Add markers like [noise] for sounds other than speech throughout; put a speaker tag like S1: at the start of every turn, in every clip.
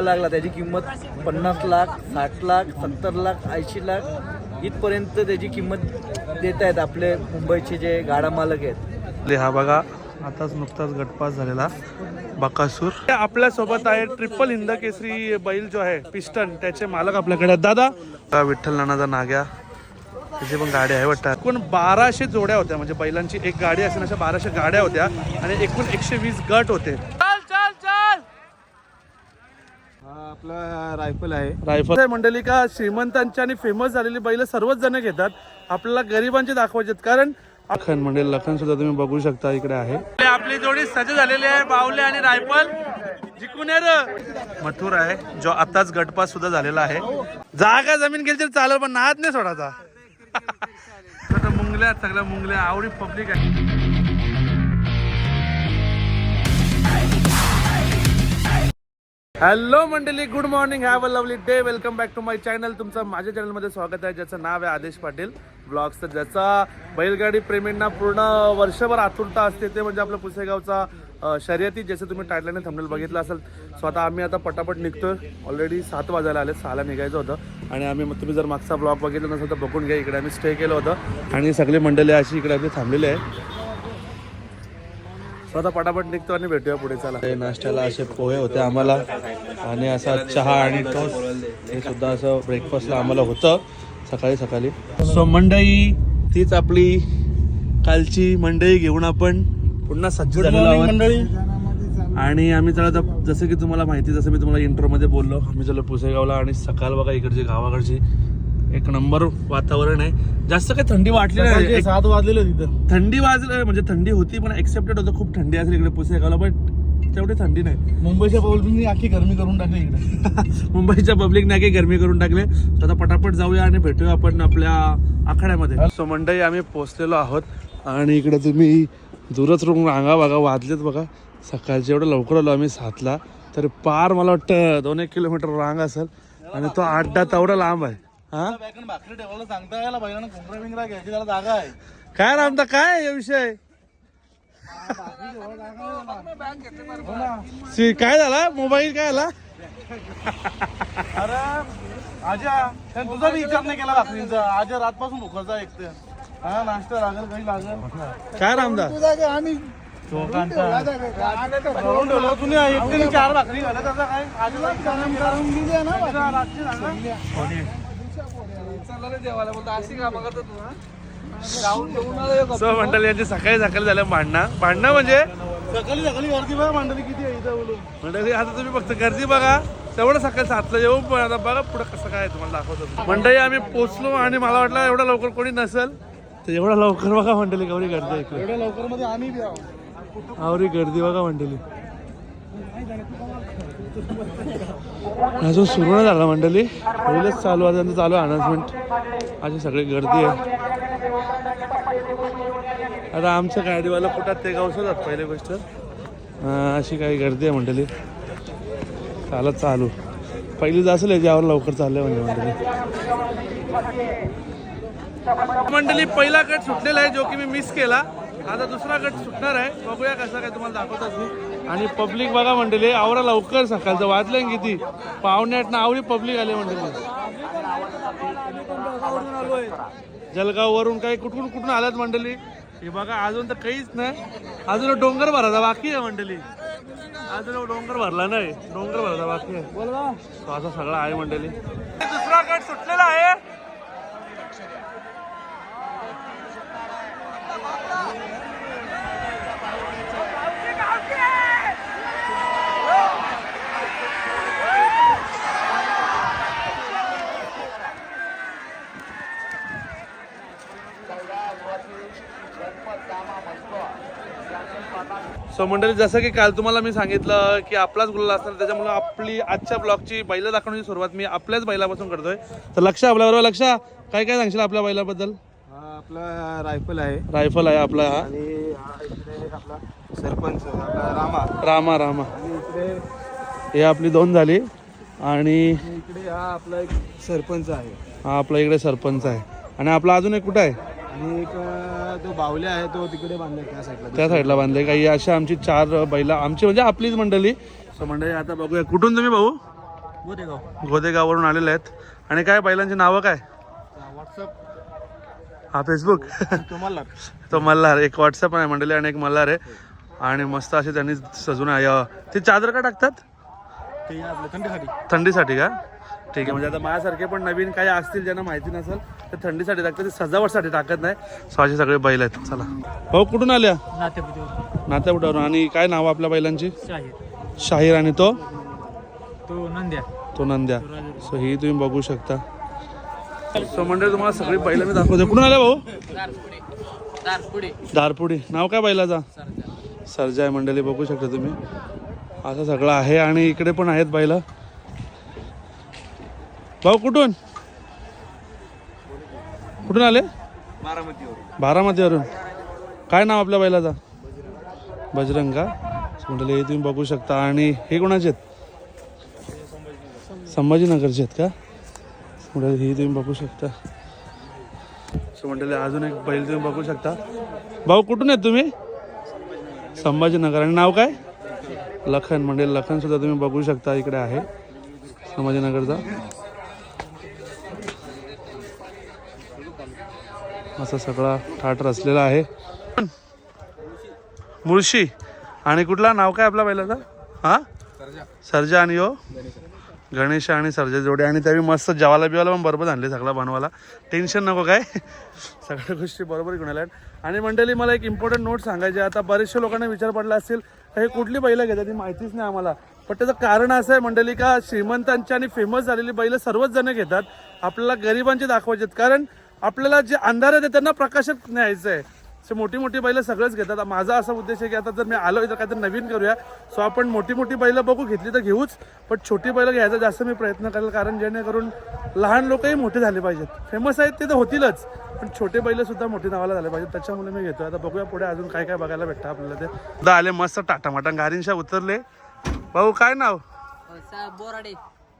S1: लागला त्याची किंमत पन्नास लाख साठ लाख सत्तर लाख ऐंशी लाख इथपर्यंत त्याची किंमत देत आहेत आपले मुंबईचे जे गाडा मालक आहेत.
S2: हा बघा आताच नुकताच गटपास झालेला बकासूर. आपल्यासोबत आहे ट्रिपल हिंद केसरी बैल जो आहे पिस्टन त्याचे मालक आपल्याकडे दादा. विठ्ठल नानाचा नाग्या. त्याची पण गाडी आहे वाटतं. एकूण बाराशे जोड्या होत्या म्हणजे बैलांची एक गाडी असेल अशा बाराशे गाड्या होत्या आणि एकूण एकशे वीस गट होते चल चल चल
S1: हा आपला रायफल आहे.
S2: रायफल. आहे मंडळी का श्रीमंतांची आणि फेमस झालेली बैल सर्वच जण घेतात. आपल्याला गरिबांचे दाखवायचे. कारण लखन म्हणजे लखन सुद्धा तुम्ही बघू शकता इकडे आहे. आपली जोडी सज्ज झालेली आहे. बावले आणि रायफल. जिंकून. मथुर आहे जो आताच गटपास सुद्धा झालेला आहे. जागा जमीन गेली तरी चालेल पण नाद नाही सोडायचा. [laughs] मुंगल्या सगळ्या मुंगल्या आवडी पब्लिक आहे. हॅलो मंडळी good morning have a lovely day welcome back to my channel. तुमचं माझ्या चॅनलमध्ये स्वागत आहे ज्याचं नाव आहे आदेश पाटील ब्लॉग्स तर ज्याचा बैलगाडी प्रेमींना पूर्ण वर्षभर आतुरता असते ते म्हणजे आपलं पुसेगावचा शर्यती जसं तुम्ही टायटलाने थंबनेल बघितलं असेल. सो आता आम्ही आता पटापट निघतोय. ऑलरेडी सात वाजायला आले सहाला निघायचं होतं. आणि आम्ही मग तुम्ही जर मागचा ब्लॉग बघितला नसेल तर बघून घ्या. इकडे आम्ही स्टे केलं होतं. आणि सगळी मंडळी अशी इकडे आम्ही थांबलेली आहे. स्वतः पटापट निघतो आणि भेटूया पुढे चला. हे नाश्त्याला असे पोहे होते आम्हाला. आणि असा चहा आणि टोस्ट हे सुद्धा असं ब्रेकफास्टला आम्हाला होतं सकाळी सकाळी. सो मंडई तीच आपली कालची मंडई घेऊन आपण पुन्हा सज्ज झालेलो आहोत आणि आम्ही चला आता जसं की तुम्हाला माहिती जसं मी तुम्हाला इंट्रोमध्ये बोललो आम्ही चलो पुसेगावला आणि सकाळ बघा इकडची गावाकडची. एक नंबर वातावरण आहे. जास्त काही थंडी वाटली नाही.
S1: सात वाजलेले तिथं.
S2: थंडी वाजलं म्हणजे थंडी होती पण एक्सेप्टेड होतं. खूप थंडी असेल इकडे पुसेगावला बट तेवढी थंडी नाही.
S1: मुंबईच्या पब्लिकनी आखी गरमी करून टाकली इकडे. [laughs]
S2: मुंबईच्या पब्लिकने काही गरमी करून टाकले. तर आता पटापट जाऊया आणि भेटूया आपण आपल्या आखाड्यामध्ये. सो मंडई आम्ही पोहोचलेलो आहोत. आणि इकडे तुम्ही दूरच रोग रांगा बघा वाजलेत बघा. सकाळचे एवढं लवकर आलो आम्ही सातला. तर पार मला वाटतं दोन एक किलोमीटर रांग असेल. आणि तो अड्डा तेवढा लांब आहे. हा?
S1: भाकरी ठेवायला सांगता यायला बैलांना कोंबडा बिंगडा घ्यायची त्याला जागा आहे.
S2: काय रामता काय या विषय? सी- काय झाला? मोबाईल काय झाला
S1: अरे आजा त्यानं तुझा बी विचार नाही केला भाकरींचा. आजा रातपासून उकळचा एक ते हा नाश्ता लागेल काही लागेल.
S2: काय रामदा
S1: आम्ही करून ठेवलं तुम्ही एकट्याने चार भाकरी घालत आता काय? रातची सांगा
S2: सो मंडळी यांची सकाळी सकाळी झालं भांडणं. भांडणं म्हणजे?
S1: सकाळी सकाळी गर्दी बघा मंडळी किती आहे इथं बोलू
S2: मंडळी आता तुम्ही फक्त गर्दी बघा. तेवढं सकाळी सातला येऊ पण आता बघा पुढं कसं काय तुम्हाला दाखवतो मंडळी आम्ही पोचलो आणि मला वाटलं एवढं लवकर कोणी नसेल. तर एवढं लवकर बघा मंडळी गौरी गर्दी आहे इकडे.
S1: एवढ्या लवकरमध्ये आम्ही.
S2: आवरी गर्दी बघा मंडळी. अजून सुरू नाही झाला मंडळी. पहिलंच चालू आहे त्यांचं चालू अनाउन्समेंट अशी सगळी गर्दी आहे. आता आमच्या गाडीवाला कुठं ते गाव जात पहिली गोष्ट. अशी काही गर्दी आहे मंडळी. चालत चालू. पहिली असेल याच्यावर लवकर चाललंय म्हणजे मंडळी. मंडळी पहिला गट सुटलेला आहे जो की मी मिस केला. आता दुसरा गट सुटणार आहे. बघूया कसा काय तुम्हाला दाखवतात मी आणि पब्लिक बघा मंडळी आवरा लवकर सकाळचं वाजलं किती? पाहुण्यात ना आवडी पब्लिक आली मंडळी. जलगाव वरून काही कुठून कुठून आल्यात मंडळी? हे बघा अजून तर काहीच नाही. अजून डोंगर भरायचा बाकी आहे मंडळी. अजून डोंगर भरला नाही. डोंगर भरायचा बाकी आहे. असा सगळा आहे मंडळी. दुसरा गट सुटलेला आहे. सो मंडळी जसं की काल तुम्हाला मी सांगितलं की आपलाच गुलाल असणार त्याच्यामुळे आपली आजच्या ब्लॉगची बैल दाखवण्याची सुरुवात मी आपल्याच बैलापासून करतोय. तर लक्ष आपल्याबरोबर लक्ष. काय काय सांगशील आपल्या बैलाबद्दल?
S1: आपला रायफल आहे.
S2: रायफल आहे आपला हा.
S1: आणि हा इकडे आपला सरपंच आपला रामा.
S2: रामा रामा.
S1: आणि इकडे
S2: हे आपली दोन झाली. आणि
S1: इकडे हा आपला एक सरपंच आहे.
S2: हा आपला इकडे सरपंच आहे. आणि आपला अजून एक कुठं आहे?
S1: आणि एक तो आहे तो तिकडे बांधलाय त्या साईडला
S2: त्या साईडला बांधले काही अशा आमची चार बैला आमची म्हणजे आपलीच मंडळी. सो मंडळी आता बघूया. कुठून तुम्ही भाऊ?
S1: गोदेगाव.
S2: गोदेगाववरून आलेले आहेत. आणि काय बैलांची नावं काय?
S1: व्हॉट्सअप
S2: हा फेसबुक
S1: तुम्हाला
S2: तो मल्हार. एक व्हॉट्सअप आहे मंडळी आणि एक मल्हार आहे. आणि मस्त असे त्यांनी सजून आहे. ते चादर का टाकतात?
S1: ते थंडीसाठी.
S2: थंडीसाठी का? ठीक आहे. म्हणजे आता माझ्यासारखे पण नवीन काही असतील ज्यांना माहिती नसेल तर थंडीसाठी टाकतात. ते सजावटसाठी टाकत नाही. सो असे सगळे बैल आहेत. चला. भाऊ कुठून आल्या? नात्यापुटावरून आणि काय नाव आपल्या बैलांची?
S1: शाहीर.
S2: शाहीर आणि तो?
S1: तो नंद्या.
S2: तो नंद्या. सो ही तुम्ही बघू शकता. सो म्हणजे तुम्हाला सगळी बैल मी दाखवते. कुठून आल्या भाऊ? दारपुडी. नाव काय बैलाचा? सरजा आहे मंडळी बघू शकता तुम्ही. असं सगळं आहे आणि इकडे पण आहेत बैल भाऊ कुठून? कुठून आले? बारामतीवरून. काय नाव आपल्या बैलाचा बजरंग का? म्हटलं हे तुम्ही बघू शकता. आणि हे कोणाचे आहेत? संभाजीनगरचे आहेत का? म्हटलं हे तुम्ही बघू शकता. सो अजून एक बैल तुम्ही बघू शकता. भाऊ कुठून आहेत तुम्ही? संभाजीनगर. आणि नाव काय? लखन म्हणजे लखनसुद्धा तुम्ही बघू शकता इकडे आहे संभाजीनगरचा. असं सगळा ठाट रचलेला आहे. मुळशी आणि कुठला? नाव काय आपला पहिल्याचा हा? सर्जा आणि हो गणेश आणि सर्जा जोडे. आणि त्यावेळी मस्त जेवायला बिवायला पण बरोबर आणले सगळा बनवायला. टेन्शन नको काय? सगळ्या गोष्टी बरोबर घेऊन आल्या आहेत. आणि मंडळी मला एक इम्पॉर्टंट नोट सांगायचे आता बरेचशा लोकांना विचार पडला असेल हे कुठली बैलं घेतात ती माहितीच नाही आम्हाला. पण त्याचं कारण असं आहे मंडळी का श्रीमंतांची आणि फेमस झालेली बैलं सर्वच जण घेतात. आपल्याला गरिबांचे दाखवायचे आहेत. कारण आपल्याला जे अंधार आहे त्यांना प्रकाशात न्यायचं आहे असे मोठी मोठी बैलं सगळंच घेतात. माझा असा उद्देश आहे की आता जर मी आलो तर काहीतरी नवीन करूया. सो आपण मोठी मोठी बैलं बघू घेतली तर घेऊच. पण छोटी बैलं घ्यायचा जास्त मी प्रयत्न करेल कारण जेणेकरून लहान लोकही मोठे झाले पाहिजेत. फेमस आहेत ते तर होतीलच पण छोटे बैल सुद्धा मोठी नावाला झाले पाहिजेत. त्याच्यामुळे मी घेतो आता बघूया पुढे अजून काय काय बघायला भेटतं आपल्याला ते. सुद्धा आले मस्त टाटा माटा. गारींशा उतरले. भाऊ काय नाव?
S3: बोराडे.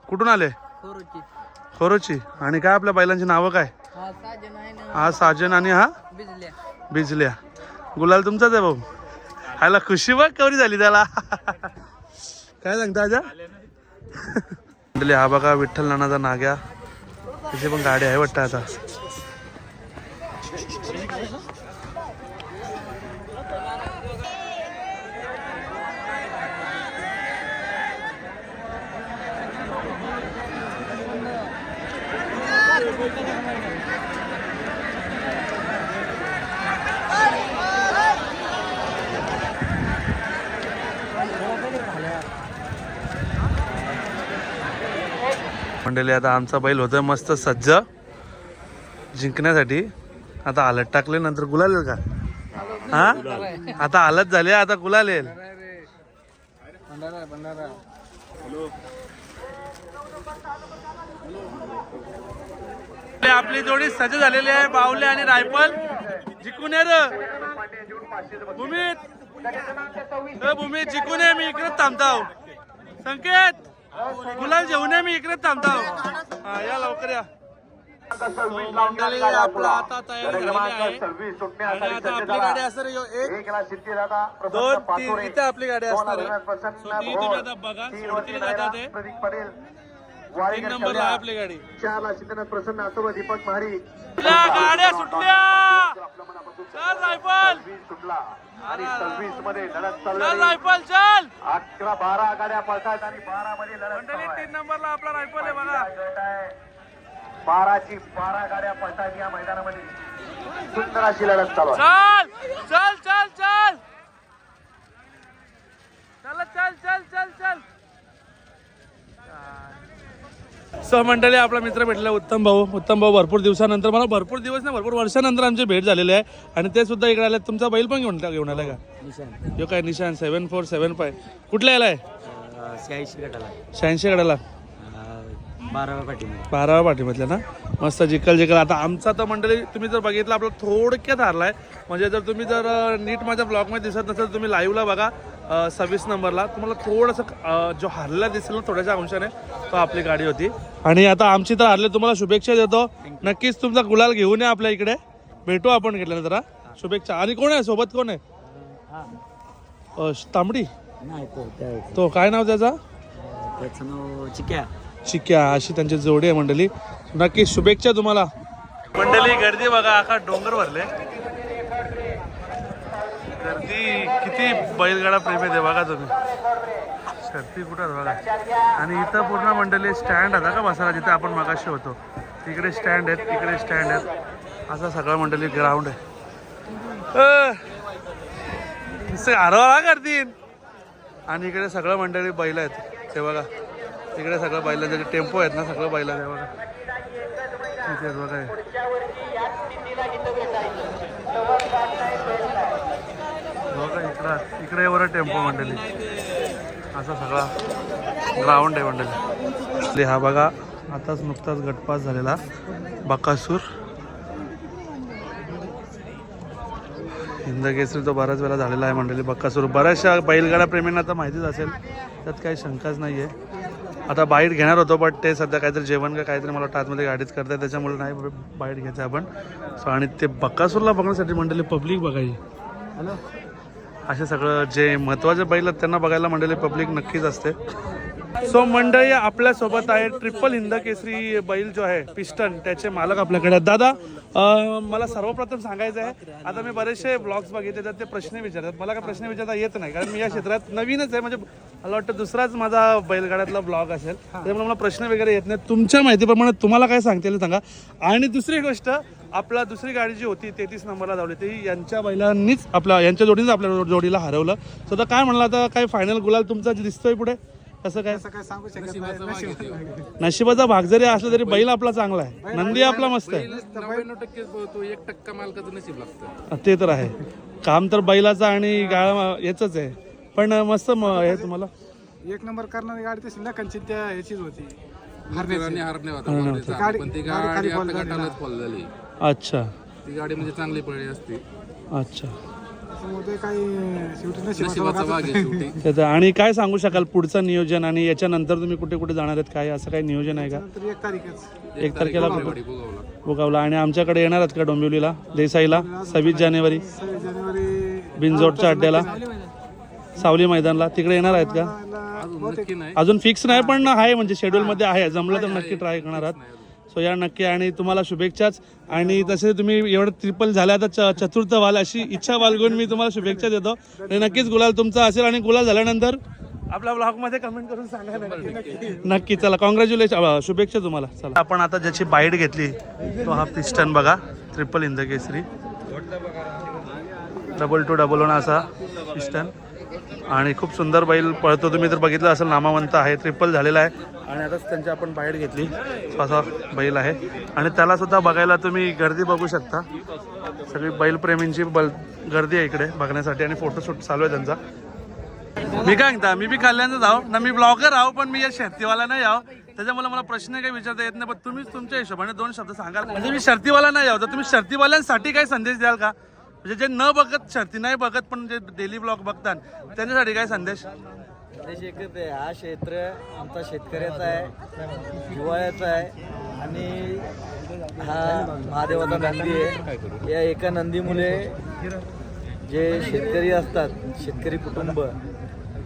S2: कुठून आले?
S3: खोरोची.
S2: खोरोची. आणि काय आपल्या बैलांची नावं काय?
S3: हा साजन
S2: हा आणि हा?
S3: बिजल्या.
S2: भिजल्या. गुलाल तुमचाच आहे भाऊ. ह्याला खुशी बघ कवरी झाली त्याला. काय सांगता आजा? म्हटले हा बघा विठ्ठल नानाचा नाग्या. तिथे पण गाडी आहे वाटतं आता. मंडळी आता आमचा बैल होतोय मस्त सज्ज. जिंकण्यासाठी. आता आलत टाकले नंतर गुलालेल का? हा? आता आलत झाले आता गुलालेल आपली जोडी सज्ज झालेली आहे बावले आणि रायफल. जिंकून ये रे. भूमीत. भूमीत जिंकून ये मी इकडे थांबताव संकेत. गुलाल जेवून ये मी इकडे थांबताव हा या लवकर या. मंडळी आपला आता तयारी झालेली आहे. आणि आता आपली गाडी असणार एक. दोन तीन इथे आपली गाडी असणार आहे. तुम्ही आता बघा सोडतीला ते. नंबरला आहे आपली गाडी.
S4: प्रसन्न असो दीपक महारी.
S2: गाड्या सुटल्या. रायफल.
S4: चालू अकरा बारा गाड्या पळतात आणि बारा मध्ये.
S2: तीन नंबरला आपला रायफल आहे बघा.
S4: बाराची बारा गाड्या पळतात या मैदानामध्ये. सुंदर अशी लढत चालू
S2: चल चल चल चल. चल चल चल चल चल. सो मंडळी आपला मित्र भेटला उत्तम भाऊ. उत्तम भाऊ भरपूर दिवसानंतर. मला भरपूर दिवस नाही भरपूर वर्षानंतर आमची भेट झालेली आहे. आणि ते सुद्धा इकडे आले तुमचा बैल पण घेऊन घेऊन आलाय का? यो काय निशान सेवन फोर सेवन फाय कुठल्या याला आहे?
S1: शहाऐंशी गटाला.
S2: शहाऐंशी गडाला
S1: बाराव्या पाठीमध्ये
S2: बाराव्या पाठीमधल्या ना? मस्त जिकल जिकल. आता आमचा तर मंडळी तुम्ही जर बघितलं आपलं थोडक्यात हारलाय. म्हणजे जर तुम्ही जर नीट माझ्या ब्लॉगमध्ये दिसत नसेल तर तुम्ही लाईव्हला बघा. सव्वीस नंबरला. तुम्हाला थोडंसं जो हारला दिसेल ना थोड्याशा अंशाने तो आपली गाडी होती. आणि आता आमची तर हारले तुम्हाला शुभेच्छा देतो. नक्कीच तुमचा गुलाल घेऊन या आपल्या इकडे. भेटू आपण घेतल्यानंतर हा. शुभेच्छा. आणि कोण आहे? सोबत कोण आहे? तांबडी?
S1: तो
S2: काय नाव त्याचा?
S1: त्याचं नाव चिक्या.
S2: चिक्या अशी त्यांची जोडी आहे मंडळी. नक्की शुभेच्छा तुम्हाला. मंडळी गर्दी बघा आका डोंगर भरले. गर्दी किती बैलगाडा प्रेमी आहे बघा तुम्ही. गर्दी कुठं बघा. आणि इथं पूर्ण मंडळी स्टँड आता का बसायला? जिथे आपण मागाशी होतो. तिकडे स्टँड आहेत तिकडे स्टँड आहेत. असा सगळं मंडळी ग्राउंड आहे. हरवा करतील आणि इकडे सगळं मंडळी बैल आहेत. ते बघा. तिकडे सगळं बैल त्याचे टेम्पो आहेत ना सगळं बैलं आहे बघा. इथे बघा बघा इकडं इकडे एवढं टेम्पो मंडळी. असा सगळा ग्राउंड आहे मंडळी. हा बघा आताच नुकताच गटपास झालेला बकासूर. हिंदकेसरी तो बऱ्याच वेळा झालेला आहे मंडळी बक्कासूर बऱ्याचशा बैलगाड्या प्रेमींना तर माहितीच असेल त्यात काही शंकाच नाही आहे आता बाईट घेणार होतो बट ते सध्या काहीतरी जेवण का काहीतरी मला वाटतं आतमध्ये गाडीच करताय त्याच्यामुळे नाही बाईट घ्यायचं आपण. सो आणि ते बक्कासूरला बघण्यासाठी मंडळी पब्लिक बघायची. असे सगळं जे महत्त्वाचे बैल आहेत त्यांना बघायला मंडळी पब्लिक नक्कीच असते. सो मंडळी आपल्यासोबत आहे ट्रिपल हिंद केसरी बैल जो आहे पिस्टन त्याचे मालक आपल्याकडे आहेत. दादा अं, मला सर्वप्रथम सांगायचं आहे आता मी बरेचसे ब्लॉग्स बघितले तर ते प्रश्न विचारतात. मला काय प्रश्न विचारता येत नाही कारण मी या क्षेत्रात नवीनच आहे म्हणजे मला वाटतं दुसराच माझा बैलगाड्यातला ब्लॉग असेल. त्यामुळे मला प्रश्न वगैरे येत नाही तुमच्या माहितीप्रमाणे तुम्हाला काय सांगता येईल सांगा. आणि दुसरी गोष्ट आपला दुसरी गाडी जी होती तेहतीस नंबरला धावली ती यांच्या बैलांनीच आपल्या यांच्या जोडीनेच आपल्या जोडीला हरवलं. सो आता काय म्हणलं आता काय फायनल गुलाल तुमचा दिसतोय पुढे? कसं काय? नशिबाचा भाग जरी असला तरी बैल आपला चांगला आहे. नंदी आपला मस्त आहे.
S5: नव्याण्णव एक टक्का मालकाचं नशीब लागतं.
S2: ते तर आहे. काम तर बैलाचं आणि गाळा याच आहे. पण मस्त म- हे तुम्हाला?
S6: एक नंबर करणारी गाडी तशी लखनची त्या ह्याचीच होती.
S5: हरणे हरणे होता मारुतीचा.
S6: गाडी-
S5: पण ती
S6: गाडी खाली
S5: गाडी
S6: fall
S5: आता
S6: झाली
S5: गटालाच फॉल झाली.
S2: अच्छा.
S5: ती गाडी म्हणजे चांगली पडली असती.
S2: अच्छा.
S6: नशिबाचा
S5: नशिबाचा भाग आहे शेवटी. [laughs]
S2: ते तर आणि काय सांगू शकाल पुढचं नियोजन आणि याच्यानंतर तुम्ही कुठे कुठे जाणार आहेत काय असं काही नियोजन आहे का?
S6: नंतर एक तारीखच.
S2: एक तारखेला
S5: भोगावला
S2: बुगावला आणि आमच्याकडे येणार आहेत का डोंबिवलीला? देसाईला? सव्वीस जानेवारी?
S6: सव्वीस जानेवारी
S2: बिनजोडच्या अड्ड्याला? सावली मैदानला. तिकडे येणार आहेत का?
S5: अजून नक्की नाही.
S2: अजून फिक्स नाही पण आहे म्हणजे शेड्यूल मध्ये आहे. जमलं तर नक्की ट्राय करणार आहात. सो या नक्की आणि तुम्हाला शुभेच्छाच. आणि तसे तुम्ही एवढं ट्रिपल झाल्या तर च- चतुर्थ व्हाल अशी इच्छा बाळगून मी तुम्हाला शुभेच्छा देतो. आणि नक्कीच गुलाल तुमचा असेल आणि गुलाल झाल्यानंतर? आपल्या ब्लॉगमध्ये कमेंट करून सांगा नक्की. नक्की. चला. कॉंग्रॅच्युलेशन शुभेच्छा तुम्हाला. चला. आपण आता ज्याची बाईट घेतली तो हा पिस्टन बघा. ट्रिपल इंद Kesari. Double two double one असा पिस्टन. आणि खूप सुंदर बैल पळतो. तुम्ही तर बघितलं असेल नामावंत आहे ट्रिपल झालेला आहे. आणि आताच त्यांची आपण बाहेर घेतली. असा बैल आहे. आणि त्याला सुद्धा बघायला तुम्ही गर्दी बघू शकता. सगळी बैलप्रेमींची बल गर्दी आहे इकडे बघण्यासाठी आणि फोटोशूट चालू आहे त्यांचा. मी काय सांगता मी बी कल्याणच आहो ना मी ब्लॉगर आहो पण मी या शर्तीवाला नाही आहो. त्याच्यामुळे मला प्रश्न काही विचारता येत नाही पण तुम्हीच तुमच्या हिशोबाने दोन शब्द सांगाल. म्हणजे मी शर्तीवाला नाही आहो. तर तुम्ही शर्तीवाल्यांसाठी काही संदेश द्याल का? म्हणजे जे न बघत शर्ती नाही बघत पण जे डेली ब्लॉग बघतात त्यांच्यासाठी काय संदेश?
S1: देश एकच आहे हा क्षेत्र आमचा शेतकऱ्याचा आहे हिवाळ्याचा आहे आणि हा महादेवाचा नंदी आहे. या एका नंदीमुळे जे शेतकरी असतात शेतकरी कुटुंब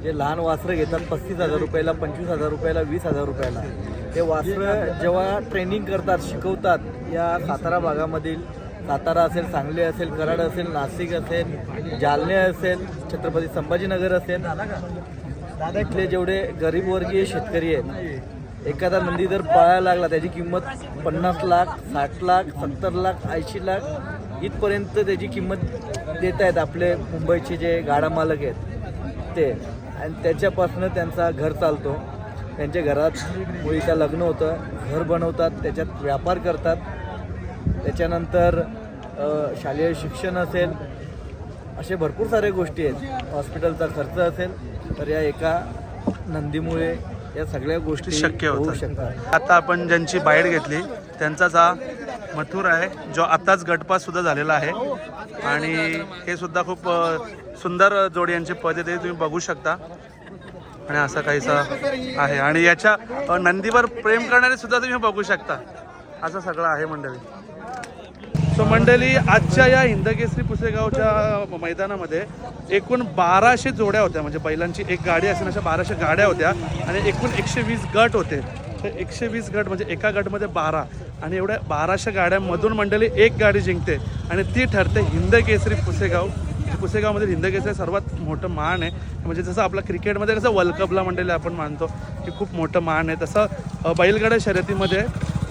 S1: जे लहान वासरं घेतात पस्तीस हजार रुपयाला पंचवीस हजार रुपयाला वीस हजार रुपयाला. ते वासरं जेव्हा ट्रेनिंग करतात शिकवतात या सातारा भागामधील सातारा असेल सांगली असेल कराड असेल नाशिक असेल जालने असेल छत्रपती संभाजीनगर असेल. इथले जेवढे गरीबवर्गीय शेतकरी आहेत एखादा नंदी जर पळायला लागला त्याची किंमत पन्नास लाख साठ लाख सत्तर लाख ऐंशी लाख इथपर्यंत त्याची किंमत देत आहेत आपले मुंबईचे जे गाडा मालक आहेत ते. आणि त्याच्यापासून त्यांचा घर चालतो. त्यांच्या घरात मुलीचं लग्न होतं घर बनवतात त्याच्यात व्यापार करतात. त्याच्यानंतर शालेय शिक्षण असेल असे भरपूर साऱ्या गोष्टी आहेत. हॉस्पिटलचा खर्च असेल तर या एका नंदीमुळे या सगळ्या गोष्टी
S2: शक्य
S1: होऊ
S2: होतात.
S1: शकतात.
S2: आता आपण ज्यांची बाईट घेतली त्यांचाच हा मथुर आहे जो आत्ताच गटपास सुद्धा झालेला आहे. आणि हे सुद्धा खूप सुंदर जोडी यांची पद ते तुम्ही बघू शकता. आणि असा काहीसा आहे. आणि याच्या नंदीवर प्रेम करणारे सुद्धा तुम्ही बघू शकता. असं सगळं आहे मंडळी. सो मंडळी आजच्या या हिंदकेसरी पुसेगावच्या मैदानामध्ये एकूण बाराशे जोड्या होत्या. म्हणजे बैलांची एक गाडी असेल अशा बाराशे गाड्या होत्या आणि एकूण एकशे वीस गट होते. तर एकशे वीस गट म्हणजे एका गटमध्ये बारा आणि एवढ्या बाराशे गाड्यांमधून मंडळी एक गाडी जिंकते आणि ती ठरते हिंदकेसरी पुसेगाव. पुसेगावमध्ये हिंदकेसरी सर्वात मोठं मान आहे. म्हणजे जसं आपलं क्रिकेटमध्ये कसं वर्ल्ड कपला मंडळी आपण मानतो की खूप मोठं मान आहे. तसं बैलगाड्या शर्यतीमध्ये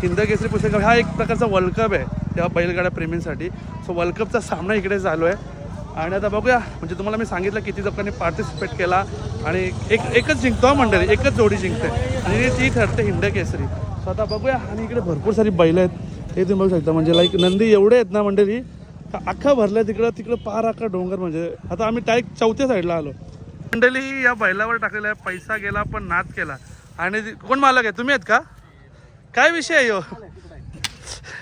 S2: हिंदकेसरी पुसेगाव हा एक प्रकारचा वर्ल्ड कप आहे. त्या बैलगाड्या प्रेमींसाठी. सो वर्ल्ड कपचा सामना इकडे चालू आहे. आणि आता बघूया म्हणजे तुम्हाला मी सांगितलं किती लोकांनी पार्टिसिपेट केला. आणि एक एकच जिंकतो मंडळी एकच जोडी जिंकते. आणि ती ठरते हिंड केसरी. सो आता बघूया आणि इकडे भरपूर सारी बैल आहेत. हे तुम्ही बघू शकता म्हणजे लाईक नंदी एवढे आहेत ना मंडळी अख्खा भरल्या तिकडं तिकडं पार अख्खा डोंगर म्हणजे. आता आम्ही डायरेक्ट चौथ्या साईडला आलो. मंडळी या बैलावर टाकलेला आहे पैसा गेला पण नाच केला. आणि कोण मालक आहे? तुम्ही आहेत का? काय विषय आहे ह्यो?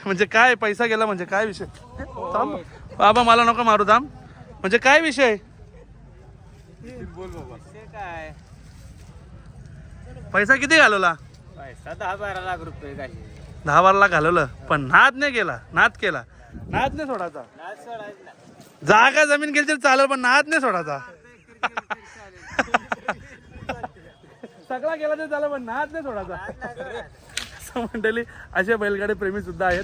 S2: म्हणजे काय पैसा गेला म्हणजे काय विषय? थांब. बाबा मला नको मारू थांब. म्हणजे काय विषय?
S3: काय
S2: पैसा किती घालवला?
S3: पैसा दहा बारा लाख रुपये
S2: दहा बारा लाख घालवलं. पण नाद नाही केला नाद केला. नाद नाही सोडायचा. जागा जमीन गेली तरी चालेल पण नाद नाही सोडायचा. [laughs] सगळा गेला तरी चालेल पण नाद नाही सोडायचा. असं मंडळी असे बैलगाडी प्रेमी सुद्धा आहेत.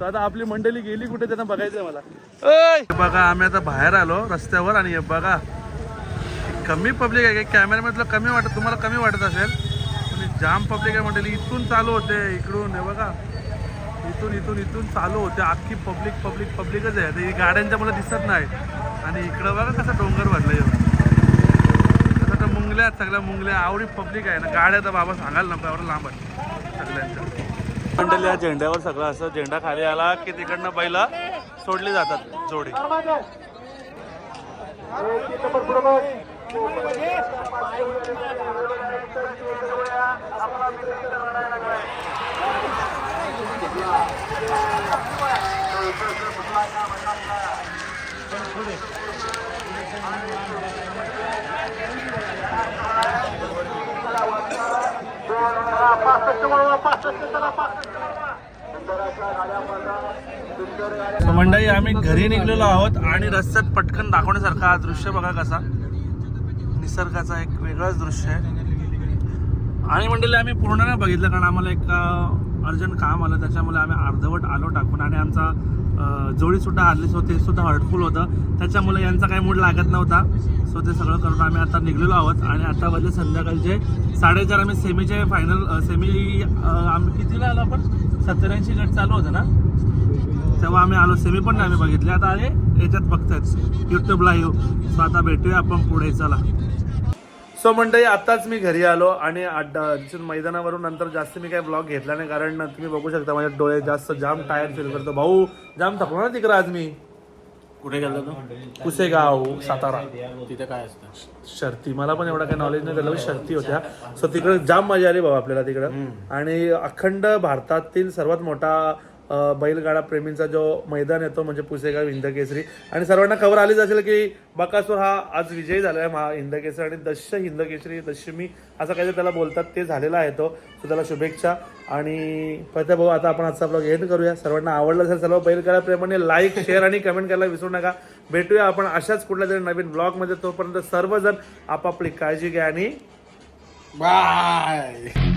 S2: तर आता आपली मंडळी गेली कुठे त्यांना बघायचंय मला. ओय! बघा आम्ही आता बाहेर आलो रस्त्यावर आणि हे बघा कमी पब्लिक आहे. कॅमेरामॅनला कमी वाटत तुम्हाला कमी वाटत असेल पण जाम पब्लिक आहे मंडळी. इथून चालू होते इकडून हे बघा. इथून इथून इथून चालू होते. अख्खी पब्लिक पब्लिक पब्लिकच आहे. ही गाड्यांच्या मला दिसत नाही. आणि इकडं बघा कसं डोंगर भरलं कसं तर मुंगल्या आहेत सगळ्या मुंगल्या. आवडी पब्लिक आहे. ना गाड्या तर बाबा सांगायला नको एवढं लांब आहे. सगळ्यांचा मंडळी या झेंड्यावर सगळं असं झेंडा खाली आला की तिकडनं बैला सोडली जातात जोडी. मंडळी आम्ही घरी निघलेलो आहोत आणि रस्त्यात पटकन दाखवण्यासारखा हा दृश्य बघा कसा. निसर्गाचा एक वेगळाच दृश्य आहे. आणि मंडळी आम्ही पूर्ण नाही बघितलं कारण आम्हाला एक अर्जंट काम आलं त्याच्यामुळे आम्ही अर्धवट आलो टाकून आणि आमचा जोडीसुद्धा हारली सो ते सुद्धा हर्टफुल होतं. त्याच्यामुळे यांचा काही मूड लागत नव्हता. सो ते सगळं करून आम्ही आता निघलेलो आहोत. आणि आता वाजले संध्याकाळचे साडेचार. आम्ही सेमीचे फायनल सेमी आम्ही कितीला आलो आपण? सत्त्याऐंशी गट चालू होतं ना? तेव्हा आम्ही आलो. सेमी पण आम्ही बघितले. आता आले याच्यात बघतायत. युट्यूबला येऊ. सो आता भेटूया आपण पुढे. चला. सो मंडळी आताच मी घरी आलो आणि जिथून मैदानावरून नंतर जास्त मी काही ब्लॉग घेतला नाही कारण तुम्ही बघू शकता माझे डोळे जास्त जाम टायर फील करतो. भाऊ जाम थकलो ना तिकडं आज मी.
S5: कुठे गेला तो?
S2: कुसेगाव सातारा.
S5: तिथे काय असतं?
S2: शर्ती मला पण एवढा काही नॉलेज नाही त्याला शर्ती होत्या. सो तिकडे जाम मजा आली भाऊ आपल्याला तिकडं. आणि अखंड भारतातील सर्वात मोठा बैलगाडा प्रेमींचा जो मैदान येतो म्हणजे पुसेगाव हिंदकेसरी आणि सर्वांना खबर आलीच असेल की बकासूर हा आज विजयी झाला आहे महा हिंदकेसरी आणि दश हिंदकेसरी दशमी असं काहीतरी त्याला बोलतात ते झालेला आहे तो. सो त्याला शुभेच्छा. आणि प्रथा भाऊ आता आपण आजचा ब्लॉग एंड करूया. सर्वांना आवडला असेल सर्व बैलगाडा प्रेमाने लाईक शेअर आणि कमेंट करायला विसरू नका. भेटूया आपण अशाच कुठल्या तरी नवीन ब्लॉगमध्ये तोपर्यंत सर्वजण आपापली काळजी घ्या आणि
S5: बाय